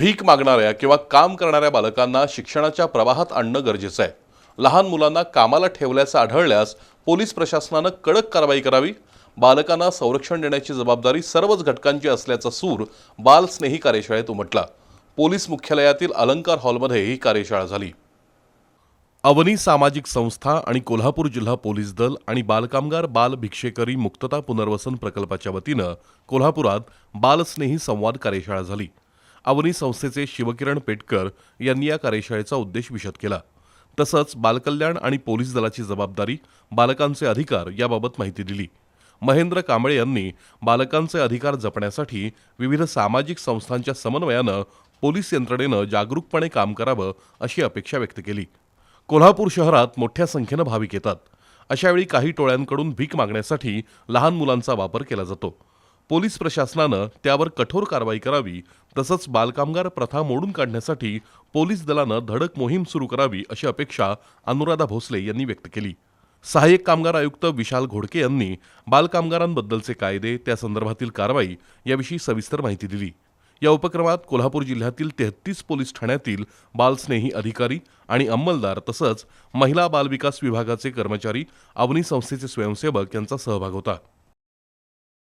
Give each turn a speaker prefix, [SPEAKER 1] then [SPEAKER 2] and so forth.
[SPEAKER 1] भीक मागणाऱ्या किंवा काम करणाऱ्या बालकांना शिक्षणाच्या प्रवाहात आणणं गरजेचं आहे. लहान मुलांना कामाला ठेवल्याचं आढळल्यास पोलीस प्रशासनानं कडक कारवाई करावी. बालकांना संरक्षण देण्याची जबाबदारी सर्वच घटकांची असल्याचा सूर बालस्नेही कार्यशाळेत उमटला. पोलीस मुख्यालयातील अलंकार हॉलमध्ये ही कार्यशाळा झाली. अवनी सामाजिक संस्था आणि कोल्हापूर जिल्हा पोलीस दल आणि बालकामगार बाल भिक्षेकरी मुक्तता पुनर्वसन प्रकल्पाच्या वतीनं कोल्हापुरात बालस्नेही संवाद कार्यशाळा झाली. अवनी संस्थेचे शिवकिरण पेटकर यांनी या कार्यशाळेचा उद्देश विशद केला. तसंच बालकल्याण आणि पोलीस दलाची जबाबदारी बालकांचे अधिकार याबाबत माहिती दिली. महेंद्र कांबळे यांनी बालकांचे अधिकार जपण्यासाठी विविध सामाजिक संस्थांच्या समन्वयानं पोलीस यंत्रणेनं जागरूकपणे काम करावं अशी अपेक्षा व्यक्त केली. कोल्हापूर शहरात मोठ्या संख्येनं भाविक येतात. अशावेळी काही टोळ्यांकडून भीक मागण्यासाठी लहान मुलांचा वापर केला जातो. पोलीस प्रशासनानं त्यावर कठोर कारवाई करावी तसंच बालकामगार प्रथा मोडून काढण्यासाठी पोलीस दलानं धडक मोहीम सुरू करावी अशी अपेक्षा अनुराधा भोसले यांनी व्यक्त केली. सहाय्यक कामगार आयुक्त विशाल घोडके यांनी बालकामगारांबद्दलचे कायदे त्या संदर्भातील कारवाई याविषयी सविस्तर माहिती दिली. या उपक्रमात कोल्हापूर जिल्ह्यातील तेहतीस पोलीस ठाण्यातील बालस्नेही अधिकारी आणि अंमलदार तसंच महिला बालविकास विभागाचे कर्मचारी अवनी संस्थेचे स्वयंसेवक यांचा सहभाग होता.